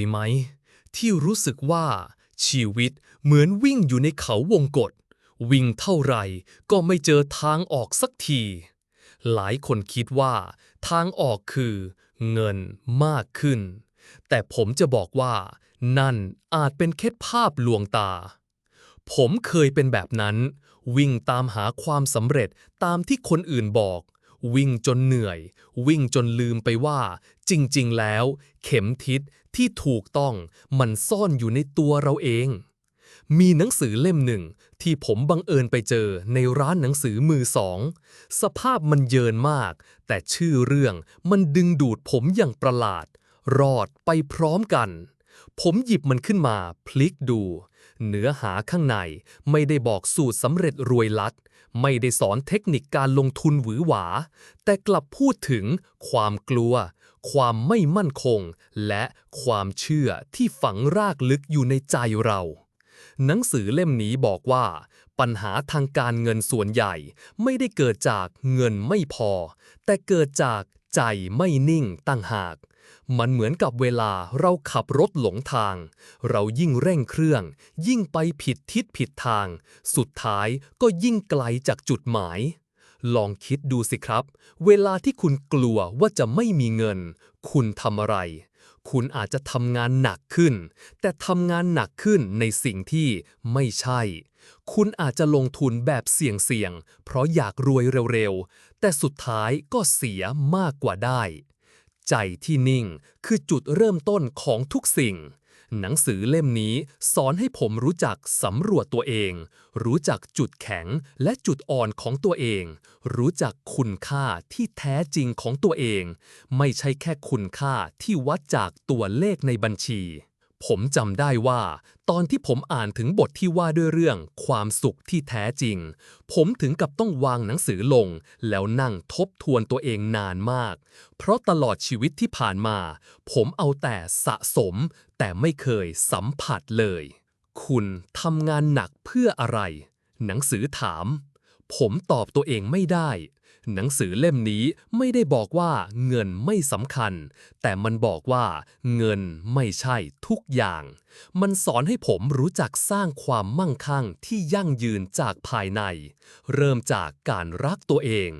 ยไหม ที่รู้สึกว่าชีวิตเหมือนวิ่งอยู่ในเขาวงกฏวิ่งเท่าไหร่ก็ไม่เจอทางออกสักที หลายคนคิดว่าทางออกคือเงินมากขึ้น แต่ผมจะบอกว่า นั่นอาจเป็นแค่ภาพลวงตา ผมเคยเป็นแบบนั้น วิ่งตามหาความสำเร็จตามที่คนอื่นบอก วิ่งจนเหนื่อย วิ่งจนลืมไปว่า จริง ๆ แล้ว เข็มทิศ ที่ถูกต้องมันซ่อนอยู่ในตัวเราเอง มีหนังสือเล่มหนึ่งที่ผมบังเอิญไปเจอในร้านหนังสือมือสอง สภาพมันเยินมาก แต่ชื่อเรื่องมันดึงดูดผมอย่างประหลาด รอดไปพร้อมกัน ผมหยิบมันขึ้นมา พลิกดู เนื้อหาข้างในไม่ได้บอกสูตรสำเร็จรวยลัด ไม่ได้สอนเทคนิคการลงทุนหวือหวา แต่กลับพูดถึงความกลัว ความไม่มั่นคง และความเชื่อที่ฝังรากลึกอยู่ในใจเรา หนังสือเล่มนี้บอกว่า ปัญหาทางการเงินส่วนใหญ่ไม่ได้เกิดจากเงินไม่พอ แต่เกิดจากใจไม่นิ่งตั้งหาก มันเหมือนกับเวลาเราขับรถหลงทาง เรายิ่งเร่งเครื่อง ยิ่งไปผิดทิศผิดทาง สุดท้ายก็ยิ่งไกลจากจุดหมาย ลองคิดดูสิครับ เวลาที่คุณกลัวว่าจะไม่มีเงิน คุณทำอะไร คุณอาจจะทำงานหนักขึ้น แต่ทำงานหนักขึ้นในสิ่งที่ไม่ใช่ คุณอาจจะลงทุนแบบเสี่ยงๆ เพราะอยากรวยเร็วๆ แต่สุดท้ายก็เสียมากกว่าได้ ใจที่นิ่งคือจุดเริ่มต้นของทุกสิ่ง หนังสือเล่มนี้สอนให้ผมรู้จักสำรวจตัวเอง รู้จักจุดแข็งและจุดอ่อนของตัวเอง รู้จักคุณค่าที่แท้จริงของตัวเอง ไม่ใช่แค่คุณค่าที่วัดจากตัวเลขในบัญชี ผมจำได้ว่า ตอนที่ผมอ่านถึงบทที่ว่าด้วยเรื่องความสุขที่แท้จริง ผมถึงกับต้องวางหนังสือลง แล้วนั่งทบทวนตัวเองนานมาก เพราะตลอดชีวิตที่ผ่านมา ผมเอาแต่สะสม แต่ไม่เคยสัมผัสเลย คุณทำงานหนักเพื่ออะไร หนังสือถาม ผมตอบตัวเองไม่ได้ หนังสือเล่มนี้ไม่ได้บอกว่าเงินไม่สำคัญ แต่มันบอกว่าเงินไม่ใช่ทุกอย่าง มันสอนให้ผมรู้จักสร้างความมั่งคั่งที่ยั่งยืนจากภายใน เริ่มจากการรักตัวเอง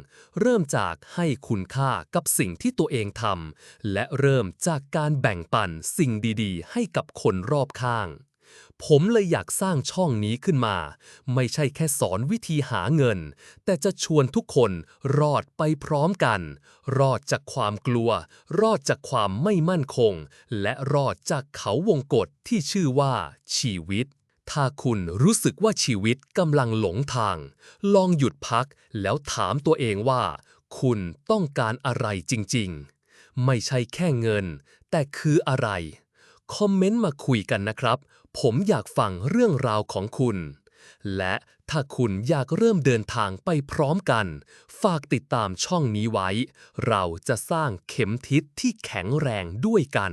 เริ่มจากให้คุณค่ากับสิ่งที่ตัวเองทำและเริ่มจากการแบ่งปันสิ่งดี ๆ ให้กับคนรอบข้าง ผมเลยอยากสร้างช่องนี้ขึ้นมา ไม่ใช่แค่สอนวิธีหาเงิน แต่จะชวนทุกคนรอดไปพร้อมกัน รอดจากความกลัว รอดจากความไม่มั่นคง และรอดจากเขาวงกฏที่ชื่อว่าชีวิตถ้าคุณรู้สึกว่าชีวิตกำลังหลงทาง ลองหยุดพักแล้วถามตัวเองว่า คุณต้องการอะไรจริงๆ ไม่ใช่แค่เงิน แต่คืออะไร คอมเมนต์มาคุยกันนะครับ ผมอยากฟังเรื่องราวของคุณ และถ้าคุณอยากเริ่มเดินทางไปพร้อมกัน ฝากติดตามช่องนี้ไว้ เราจะสร้างเข็มทิศที่แข็งแรงด้วยกัน